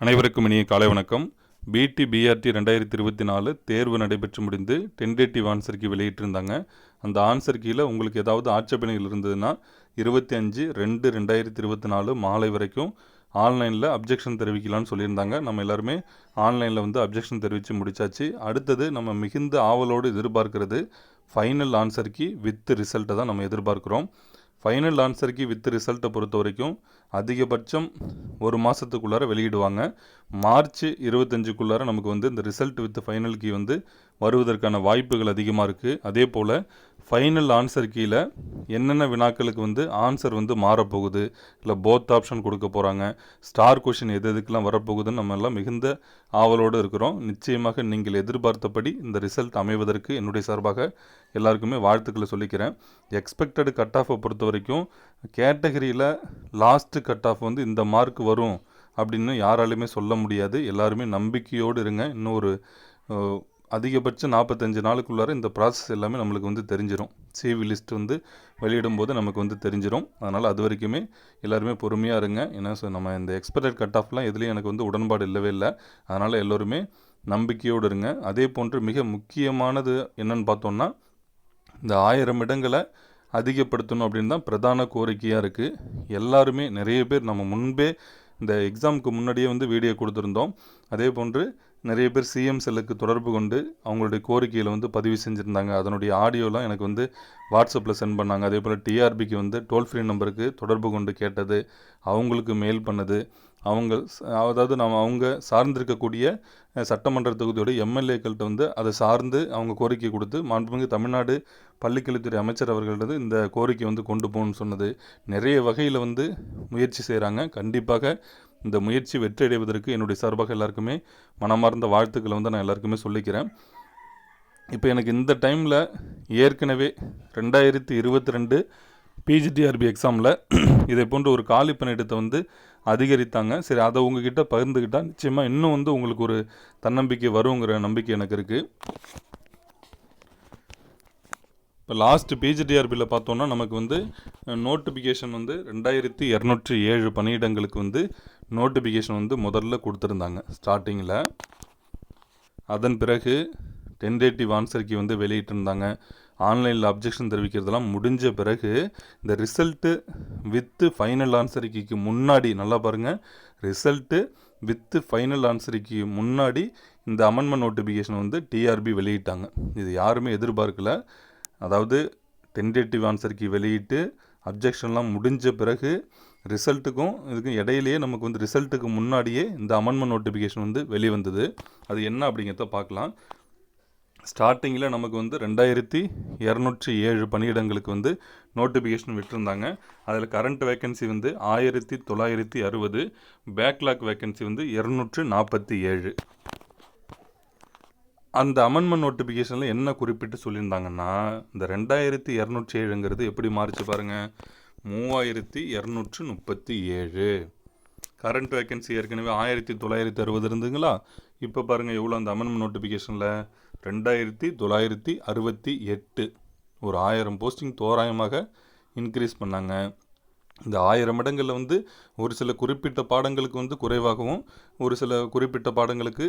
அனைவருக்கும் இனிய காலை வணக்கம். பிடி பிஆர்டி ரெண்டாயிரத்தி இருபத்தி நாலு தேர்வு நடைபெற்று முடிந்து டென்டேட்டிவ் ஆன்சர் கீ வெளியிட்டிருந்தாங்க. அந்த ஆன்சர் கீழே உங்களுக்கு ஏதாவது ஆட்சேபனைகள் இருந்ததுன்னா இருபத்தி அஞ்சு ரெண்டு ரெண்டாயிரத்தி இருபத்தி நாலு மாலை வரைக்கும் ஆன்லைனில் அப்ஜெக்ஷன் தெரிவிக்கலாம்னு சொல்லியிருந்தாங்க. நம்ம எல்லாருமே ஆன்லைனில் வந்து அப்ஜெக்ஷன் தெரிவித்து முடிச்சாச்சு. அடுத்தது நம்ம மிகுந்த ஆவலோடு எதிர்பார்க்கிறது ஃபைனல் ஆன்சர் கீ வித் ரிசல்ட்டை தான் நம்ம எதிர்பார்க்குறோம். ஃபைனல் ஆன்சருக்கு வித் ரிசல்ட்டை பொறுத்த வரைக்கும் அதிகபட்சம் ஒரு மாதத்துக்குள்ளார வெளியிடுவாங்க. மார்ச் இருபத்தஞ்சுக்குள்ளார நமக்கு வந்து இந்த ரிசல்ட் வித் ஃபைனல் கீ வந்து வருவதற்கான வாய்ப்புகள் அதிகமாக இருக்குது அதே போல் ஃபைனல் ஆன்சர் கீழே என்னென்ன வினாக்களுக்கு வந்து ஆன்சர் வந்து மாறப்போகுது? இல்லை போத் ஆப்ஷன் கொடுக்க போகிறாங்க ஸ்டார் கொஷின் எது எதுக்கெல்லாம் வரப்போகுதுன்னு நம்ம எல்லாம் மிகுந்த ஆவலோடு இருக்கிறோம். நிச்சயமாக நீங்கள் எதிர்பார்த்தபடி இந்த ரிசல்ட் அமைவதற்கு என்னுடைய சார்பாக எல்லாருக்குமே வாழ்த்துக்களை சொல்லிக்கிறேன். எக்ஸ்பெக்டட் கட் ஆஃபை பொறுத்த வரைக்கும் கேட்டகரியில் லாஸ்ட்டு கட் ஆஃப் வந்து இந்த மார்க் வரும் அப்படின்னு யாராலையுமே சொல்ல முடியாது. எல்லாருமே நம்பிக்கையோடு இருங்க. இன்னும் ஒரு அதிகபட்சம் நாற்பத்தஞ்சு நாளுக்குள்ளார இந்த ப்ராசஸ் எல்லாமே நம்மளுக்கு வந்து தெரிஞ்சிடும் சிவி லிஸ்ட் வந்து வெளியிடும் போது நமக்கு வந்து தெரிஞ்சிடும் அதனால் அது வரைக்குமே எல்லாருமே பொறுமையாக இருங்க. ஏன்னா ஸோ நம்ம இந்த எக்ஸ்பெக்டட் கட் ஆஃப்லாம் எதுலேயும் எனக்கு வந்து உடன்பாடு இல்லவே இல்லை. அதனால் எல்லோருமே நம்பிக்கையோடு இருங்க. அதே போன்று மிக முக்கியமானது என்னன்னு பார்த்தோம்னா இந்த ஆயிரம் இடங்களை அதிகப்படுத்தணும் அப்படின்னு தான் பிரதான கோரிக்கையாக இருக்குது எல்லாருமே நிறைய பேர் நம்ம முன்பே இந்த எக்ஸாமுக்கு முன்னாடியே வந்து வீடியோ கொடுத்துருந்தோம். அதே போன்று நிறைய பேர் சிஎம் செல்லுக்கு தொடர்பு கொண்டு அவங்களுடைய கோரிக்கையில் வந்து பதிவு செஞ்சுருந்தாங்க. அதனுடைய ஆடியோலாம் எனக்கு வந்து வாட்ஸ்அப்பில் சென்ட் பண்ணாங்க. அதே போல் டிஆர்பிக்கு வந்து டோல் ஃப்ரீ நம்பருக்கு தொடர்பு கொண்டு கேட்டது அவங்களுக்கு மெயில் பண்ணது. அவங்க அதாவது நம்ம அவங்க சார்ந்திருக்கக்கூடிய சட்டமன்ற தொகுதியோட எம்எல்ஏக்கள்கிட்ட வந்து அதை சார்ந்து அவங்க கோரிக்கை கொடுத்து மாண்புமிகு தமிழ்நாடு பள்ளிக்கல்வித்துறை அமைச்சர் அவர்களது இந்த கோரிக்கை வந்து கொண்டு போகணும்னு சொன்னது. நிறைய வகையில் வந்து முயற்சி செய்கிறாங்க கண்டிப்பாக இந்த முயற்சி வெற்றி அடைவதற்கு என்னுடைய சார்பாக எல்லாருக்குமே மனமார்ந்த வாழ்த்துக்களை வந்து நான் எல்லாருக்குமே சொல்லிக்கிறேன். இப்போ எனக்கு இந்த டைமில் ஏற்கனவே ரெண்டாயிரத்தி இருபத்தி ரெண்டு பிஜிடிஆர்பி எக்ஸாமில் இதை போன்ற ஒரு காலி பணியிடத்தை வந்து அதிகரித்தாங்க. சரி அதை உங்ககிட்ட பகிர்ந்துக்கிட்டால் நிச்சயமாக இன்னும் வந்து உங்களுக்கு ஒரு தன்னம்பிக்கை வருங்கிற நம்பிக்கை எனக்கு இருக்குது இப்போ லாஸ்ட் பிஜிடிஆர்பியில் பார்த்தோன்னா நமக்கு வந்து நோட்டிஃபிகேஷன் வந்து ரெண்டாயிரத்தி இரநூற்றி ஏழு பணியிடங்களுக்கு வந்து நோட்டிஃபிகேஷன் வந்து முதல்ல கொடுத்துருந்தாங்க ஸ்டார்டிங்கில் அதன் பிறகு டென்டேட்டிவ் ஆன்சருக்கு வந்து வெளியிட்டிருந்தாங்க. ஆன்லைனில் அப்ஜெக்ஷன் தெரிவிக்கிறதெல்லாம் முடிஞ்ச பிறகு இந்த ரிசல்ட்டு வித்து ஃபைனல் ஆன்சரிக்கு முன்னாடி நல்லா பாருங்கள் ரிசல்ட்டு வித்து ஃபைனல் ஆன்சரிக்கு முன்னாடி இந்த அமெண்ட்மெண்ட் நோட்டிஃபிகேஷன் வந்து டிஆர்பி வெளியிட்டாங்க. இது யாருமே எதிர்பார்க்கல. அதாவது டென்டேட்டிவ் ஆன்சருக்கு வெளியிட்டு அப்ஜெக்ஷன்லாம் முடிஞ்ச பிறகு ரிசல்ட்டுக்கும் இதுக்கும் இடையிலேயே நமக்கு வந்து ரிசல்ட்டுக்கு முன்னாடியே இந்த அமெண்ட்மெண்ட் நோட்டிஃபிகேஷன் வந்து வெளிவந்தது. அது என்ன அப்படிங்கிறத பார்க்கலாம். ஸ்டார்டிங்கில் நமக்கு வந்து ரெண்டாயிரத்தி இரநூற்றி ஏழு பணியிடங்களுக்கு வந்து நோட்டிஃபிகேஷன் விட்டுருந்தாங்க. அதில் கரண்ட் வேக்கன்சி வந்து ஆயிரத்தி தொள்ளாயிரத்தி அறுபது பேக்லாக் வேக்கன்சி வந்து இரநூற்று நாற்பத்தி ஏழு. அந்த அமெண்ட்மெண்ட் நோட்டிஃபிகேஷனில் என்ன குறிப்பிட்டு சொல்லியிருந்தாங்கன்னா இந்த ரெண்டாயிரத்தி இரநூற்றி ஏழுங்கிறது எப்படி மாறிச்சு பாருங்கள் மூவாயிரத்தி இரநூற்று முப்பத்தி ஏழு. கரண்ட் வேக்கன்சி ஏற்கனவே ஆயிரத்தி தொள்ளாயிரத்தி அறுபது இருந்துங்களா இப்போ பாருங்கள் எவ்வளோ அந்த அமெண்ட்மெண்ட் நோட்டிஃபிகேஷனில் ரெண்டாயிரத்தி தொள்ளாயிரத்தி அறுபத்தி எட்டு. ஒரு ஆயிரம் போஸ்டிங் தோராயமாக இன்க்ரீஸ் பண்ணாங்க. இந்த ஆயிரம் இடங்களில் வந்து ஒரு சில குறிப்பிட்ட பாடங்களுக்கு வந்து குறைவாகவும் ஒரு சில குறிப்பிட்ட பாடங்களுக்கு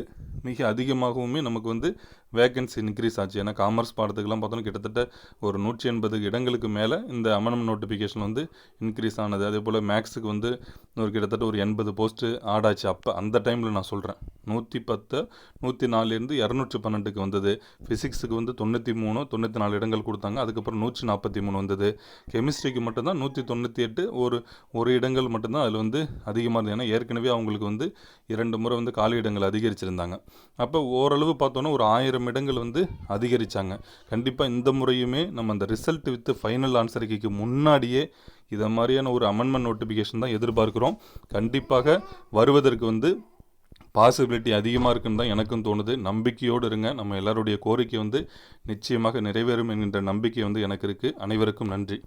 மிக அதிகமாகவுமே நமக்கு வந்து வேகன்சி இன்க்ரீஸ் ஆச்சு. ஏன்னா காமர்ஸ் பாடத்துக்கெல்லாம் பார்த்தோன்னா கிட்டத்தட்ட ஒரு நூற்றி எண்பது இடங்களுக்கு மேலே இந்த அமனம் நோட்டிஃபிகேஷன் வந்து இன்க்ரீஸ் ஆனது. அதே போல் மேக்ஸுக்கு வந்து ஒரு கிட்டத்தட்ட ஒரு எண்பது போஸ்ட்டு ஆட் ஆச்சு அப்போ அந்த டைமில் நான் சொல்கிறேன் நூற்றி பத்து நூற்றி நாலுலேருந்து இரநூற்றி பன்னெண்டுக்கு வந்தது. ஃபிசிக்ஸுக்கு வந்து தொண்ணூற்றி மூணு தொண்ணூற்றி நாலு இடங்கள் கொடுத்தாங்க. அதுக்கப்புறம் நூற்றி நாற்பத்தி மூணு வந்தது கெமிஸ்ட்ரிக்கு மட்டும்தான் நூற்றி தொண்ணூற்றி எட்டு ஒரு ஒரு இடங்கள் மட்டும்தான் அதில் வந்து அதிகமாக இருந்தது. ஏன்னா ஏற்கனவே அவங்களுக்கு வந்து இரண்டு முறை வந்து காலி இடங்கள் அதிகரிச்சிருந்தாங்க. அப்போ ஓரளவு பார்த்தோன்னா ஒரு ஆயிரம் இடங்கள் வந்து அதிகரித்தாங்க கண்டிப்பாக இந்த முறையுமே நம்ம அந்த ரிசல்ட் வித் ஃபைனல் ஆன்சருக்கு முன்னாடியே இதை மாதிரியான ஒரு அமெண்ட்மெண்ட் நோட்டிஃபிகேஷன் தான் எதிர்பார்க்குறோம். கண்டிப்பாக வருவதற்கு வந்து பாசிபிலிட்டி அதிகமாக இருக்குன்னு தான் எனக்கும் தோணுது. நம்பிக்கையோடு இருங்க. நம்ம எல்லாருடைய கோரிக்கை வந்து நிச்சயமாக நிறைவேறும் என்கின்ற நம்பிக்கை வந்து எனக்கு இருக்குது அனைவருக்கும் நன்றி.